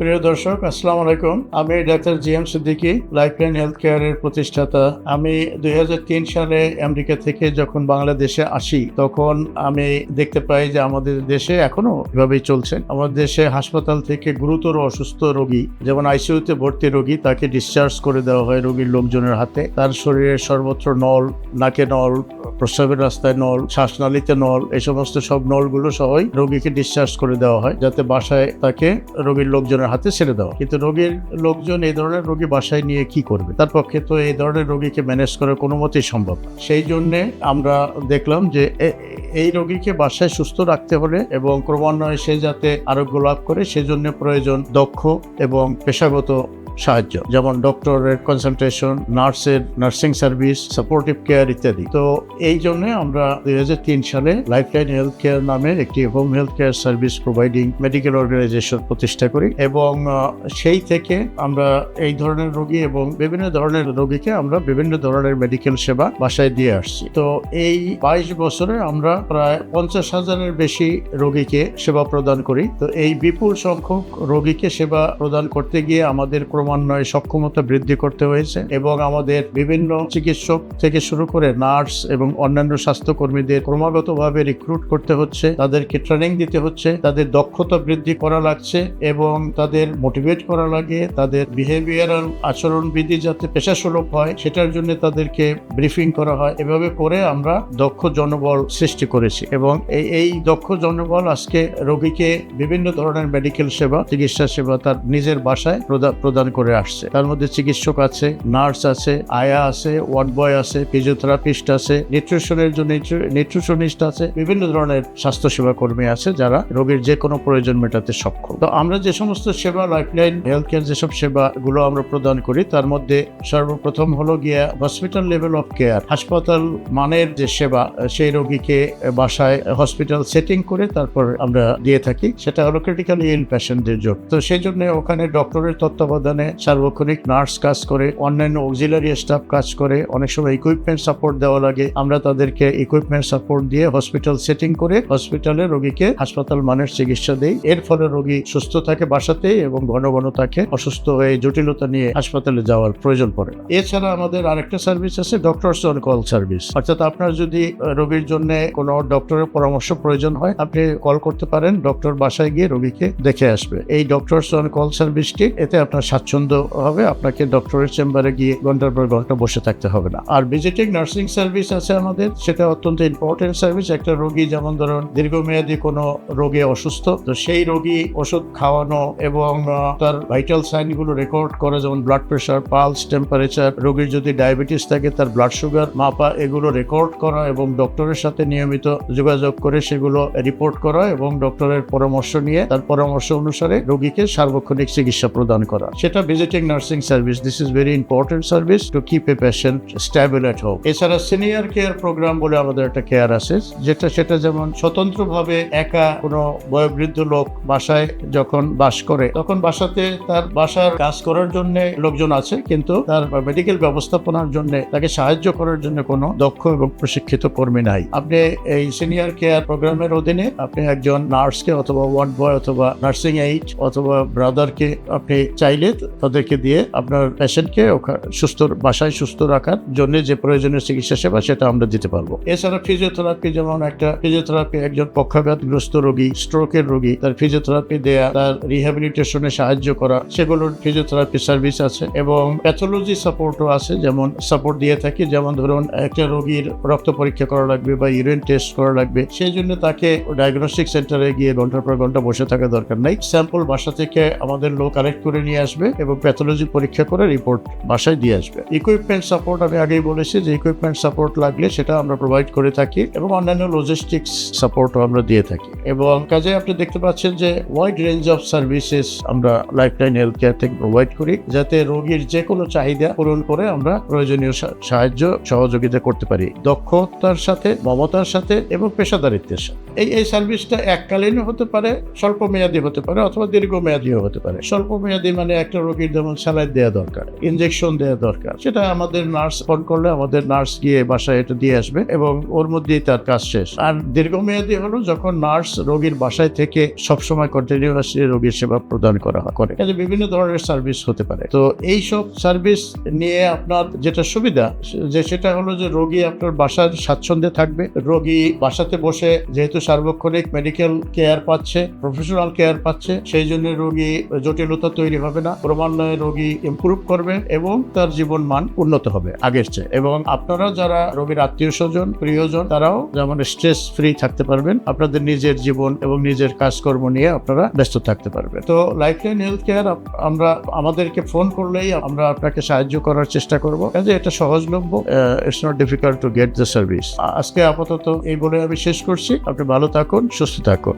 প্রিয় দর্শক, আসসালামু আলাইকুম। আমি doctor G M Siddiqui Lifeline Health কেয়ারের প্রতিষ্ঠাতা। আমি দুই হাজার তিন সালে আমেরিকা থেকে যখন বাংলাদেশে আসি, তখন আমি দেখতে পাই যে আমাদের দেশে এখনও এভাবেই চলছে। আমাদের দেশে হাসপাতাল থেকে গুরুতর অসুস্থ রোগী, যেমন আইসিইউতে ভর্তি রোগী, তাকে ডিসচার্জ করে দেওয়া হয় রোগীর লোকজনের হাতে। তার শরীরের সর্বত্র নল, নাকে নল, প্রস্রাবের রাস্তায় নল, শ্বাসনালীতে নল, এই সমস্ত সব নলগুলো সহই রোগীকে ডিসচার্জ করে দেওয়া হয়, যাতে বাসায় তাকে রোগীর লোকজনের হাতে ছেড়ে দেওয়া। কিন্তু রোগীর লোকজন এই ধরনের রোগী বাসায় নিয়ে কি করবে? তার পক্ষে তো এই ধরনের রোগীকে ম্যানেজ করা কোনো মতেই সম্ভব না। সেই জন্যে আমরা দেখলাম যে এই রোগীকে বাসায় সুস্থ রাখতে হলে এবং ক্রমান্বয়ে সে যাতে আরোগ্য লাভ করে, সেজন্য প্রয়োজন দক্ষ এবং পেশাগত সাহায্য, যেমন ডক্টরের কনসালটেশন নার্সের নার্সিং সার্ভিস সাপোর্টিভ কেয়ার ইত্যাদি। তো এই জন্য আমরা দুই হাজার তিন সালে লাইফলাইন হেলথ কেয়ার নামে একটি home health care service providing medical organization প্রতিষ্ঠা করি এবং সেই থেকে আমরা এই ধরনের রোগী এবং বিভিন্ন ধরনের রোগীকে আমরা বিভিন্ন ধরনের মেডিকেল সেবা বাসায় দিয়ে আসছি। তো এই বাইশ বছরে আমরা প্রায় পঞ্চাশ হাজারের বেশি রোগীকে সেবা প্রদান করি। তো এই বিপুল সংখ্যক রোগীকে সেবা প্রদান করতে গিয়ে আমাদের ক্রমান্বয়ে সক্ষমতা বৃদ্ধি করতে হয়েছে এবং আমাদের বিভিন্ন চিকিৎসক থেকে শুরু করে নার্স এবং অন্যান্য স্বাস্থ্যকর্মীদের ক্রমাগতভাবে রিক্রুট করতে হচ্ছে, তাদেরকে ট্রেনিং দিতে হচ্ছে, তাদের দক্ষতা বৃদ্ধি করা লাগছে এবং তাদের মোটিভেট করা লাগে, তাদের বিহেভিয়ারাল আচরণবিধি যাতে পেশাসুলভ হয়, সেটার জন্য তাদেরকে ব্রিফিং করা হয়। এভাবে করে আমরা দক্ষ জনবল সৃষ্টি করেছি এবং এই দক্ষ জনবল আজকে রোগীকে বিভিন্ন ধরনের মেডিকেল সেবা, চিকিৎসা সেবা তার নিজের বাসায় প্রদা- প্রদান করে আসছে। তার মধ্যে চিকিৎসক আছে, নার্স আছে, আয়া আছে, ওয়ার্ড বয় আছে, ফিজিওথেরাপিস্ট আছে, নিউট্রিশনের জন্য নিউট্রিশনিস্ট আছে, বিভিন্ন ধরনের স্বাস্থ্য সেবা কর্মী আছে যারা রোগীর যে কোনো প্রয়োজন মেটাতে সক্ষম। তো আমরা যে সমস্ত সেবা, লাইফলাইন হেলথ কেয়ার যেসব সেবাগুলো আমরা প্রদান করি, তার মধ্যে সর্বপ্রথম হলো গিয়া হসপিটাল লেভেল অফ কেয়ার। হাসপাতাল মানের যে সেবা, সেই রোগীকে বাসায় হসপিটাল সেটিং করে তারপর আমরা দিয়ে থাকি। সেটা হলো ক্রিটিক্যাল ইল পেশেন্টদের জন্য। তো সেই জন্য ওখানে ডক্টরের তত্ত্বাবধানে সার্বক্ষণিক নার্স কাজ করে, অন্যান্য অক্সিলারি স্টাফ কাজ করে, অনেক সময় ইকুইপমেন্ট সাপোর্ট দেওয়া লাগে। আমরা তাদেরকে ইকুইপমেন্ট সাপোর্ট দিয়ে হসপিটাল সেটিং করে হসপিটালে রোগীকে হাসপাতাল মানের চিকিৎসা দেই। এর ফলে রোগী সুস্থ থাকে বাসাতে এবং ঘন ঘন তাকে অসুস্থ হয়ে জটিলতা নিয়ে হাসপাতালে যাওয়ার প্রয়োজন পড়ে। এছাড়া আমাদের আরেকটা সার্ভিস আছে ডক্টরস অন কল সার্ভিস অর্থাৎ আপনার যদি রোগীর জন্য কোনো ডক্টরের পরামর্শ প্রয়োজন হয়, আপনি কল করতে পারেন ডক্টর বাসায় গিয়ে রোগীকে দেখে আসবে। এই ডক্টরস অন কল সার্ভিসটি এতে আপনার স্বাচ্ছন্দ্য হবে, আপনাকে ডক্টরের চেম্বারে গিয়ে ঘণ্টার পর ঘণ্টা বসে থাকতে হবে না। আর ভিজিটিং নার্সিং সার্ভিস আছে আমাদের, সেটা অত্যন্ত ইম্পর্টেন্ট সার্ভিস একটা রোগী যেমন ধরুন, দীর্ঘমেয়াদী কোনো রোগে অসুস্থ, তো সেই রোগী ওষুধ খাওয়ানো এবং তার ভাইটাল সাইনগুলো রেকর্ড করা, যেমন ব্লাড প্রেশার পালস টেম্পারেচার রোগীর যদি ডায়াবেটিস থাকে, তার ব্লাড সুগার মাপা, এগুলো রেকর্ড করা এবং ডক্টরের সাথে নিয়মিত যোগাযোগ করে সেগুলো রিপোর্ট করা এবং ডক্টরের পরামর্শ নিয়ে, তার পরামর্শ অনুসারে রোগীকে সার্বক্ষণিক চিকিৎসা প্রদান করা। সেটা visiting nursing service this is very important service to keep a patient stable at home এছাড়া সিনিয়র কেয়ার প্রোগ্রাম বলে আমাদের একটা কেয়ার আছে, যেটা সেটা যেমন স্বতন্ত্রভাবে একা কোনো বয়োবৃদ্ধ লোক বাসায় যখন বাস করে, তখন বাসাতে তার বাসার কাজ করার জন্য লোকজন আছে, কিন্তু তার মেডিকেল ব্যবস্থাপনার জন্য তাকে সাহায্য করার জন্য কোনো দক্ষ এবং প্রশিক্ষিত কর্মী নাই। আপনি এই সিনিয়র কেয়ার প্রোগ্রামের অধীনে আপনি একজন নার্সকে অথবা ওয়ার্ড বয় অথবা নার্সিং এইড অথবা ব্রাদারকে আপনি চাইলে তাদেরকে দিয়ে আপনার পেশেন্টকে সুস্থ বাসায় সুস্থ রাখার জন্য যে প্রয়োজনীয় চিকিৎসা সেবা, সেটা আমরা দিতে পারব। এছাড়া ফিজিওথেরাপি যেমন একটা ফিজিওথেরাপি একজন পক্ষাঘাতগ্রস্ত রোগী স্ট্রোকের রোগী, তার ফিজিওথেরাপি দেয়া, তার রিহ্যাবিলিটেশনে সাহায্য করা, সেগুলোর ফিজিওথেরাপি সার্ভিস আছে এবং প্যাথোলজি সাপোর্টও আছে। যেমন সাপোর্ট দিয়ে থাকি, যেমন ধরুন একটা রোগীর রক্ত পরীক্ষা করা লাগবে বা ইউরিন টেস্ট করা লাগবে, সেই জন্য তাকে ডায়াগনস্টিক সেন্টারে গিয়ে ঘণ্টার পর ঘণ্টা বসে থাকা দরকার নাই। স্যাম্পল বাসা থেকে আমাদের লোক কালেক্ট করে নিয়ে আসবে। এবং প্যাথোলজি পরীক্ষা করে রিপোর্ট বাসায় দিয়ে আসবে। ইকুইপমেন্ট সাপোর্ট আমি আগেই বলেছি যে ইকুইপমেন্ট সাপোর্ট লাগলে সেটা আমরা প্রোভাইড করে থাকি এবং অন্যান্য লজিস্টিক্স সাপোর্টও আমরা দিয়ে থাকি। এবং কাজে আপনি দেখতে পাচ্ছেন যে ওয়াইড রেঞ্জ অফ সার্ভিসেস আমরা লাইফলাইন হেলথ কেয়ার থেকে প্রোভাইড করি, যাতে রোগীর যে কোনো চাহিদা পূরণ করে আমরা প্রয়োজনীয় সাহায্য সহযোগিতা করতে পারি। দক্ষতার সাথে, মমতার সাথে এবং পেশাদারিত্বের সাথে। এই এই সার্ভিসটা এককালীন হতে পারে স্বল্প মেয়াদী হতে পারে অথবা দীর্ঘমেয়াদীও হতে পারে। স্বল্প মেয়াদী মানে একটা রোগীর যেমন স্যালাইন দেওয়া দরকার ইনজেকশন দেওয়া দরকার। সেটা আমাদের নার্স ফোন করলে আমাদের নার্স গিয়ে বাসায় এটা দিয়ে আসবে এবং ওর মধ্যেই তার কাজ শেষ। আর দীর্ঘমেয়াদী হলো যখন নার্স রোগীর বাসায় থেকে সবসময় কন্টিনিউয়াসলি রোগীর সেবা প্রদান করা হয়, করে। কাজে বিভিন্ন ধরনের সার্ভিস হতে পারে। তো এই সব সার্ভিস নিয়ে আপনার যেটা সুবিধা, যে সেটা হলো যে রোগী আপনার বাসার স্বাচ্ছন্দ্যে থাকবে। রোগী বাসাতে বসে যেহেতু সার্বক্ষণিক মেডিকেল কেয়ার পাচ্ছে প্রফেশনাল কেয়ার পাচ্ছে, সেই জন্য রোগী জটিলতা তৈরি হবে না। ক্রমান্বয়ে রোগী ইমপ্রুভ করবে এবং তার জীবন মান উন্নত হবে আগের চেয়ে। এবং আপনারা যারা রোগীর আত্মীয় স্বজন, প্রিয়জন, তারাও যেমন স্ট্রেস ফ্রি থাকতে পারবেন, আপনাদের নিজের জীবন এবং নিজের কাজকর্ম নিয়ে আপনারা ব্যস্ত থাকতে পারবেন। তো লাইফলাইন হেলথ কেয়ার আমরা আমাদেরকে ফোন করলেই আমরা আপনাকে সাহায্য করার চেষ্টা করব। কাজে এটা সহজলভ্য it's not difficult to get the service আজকে আপাতত এই বলে আমি শেষ করছি। আপনি ভালো থাকুন, সুস্থ থাকুন।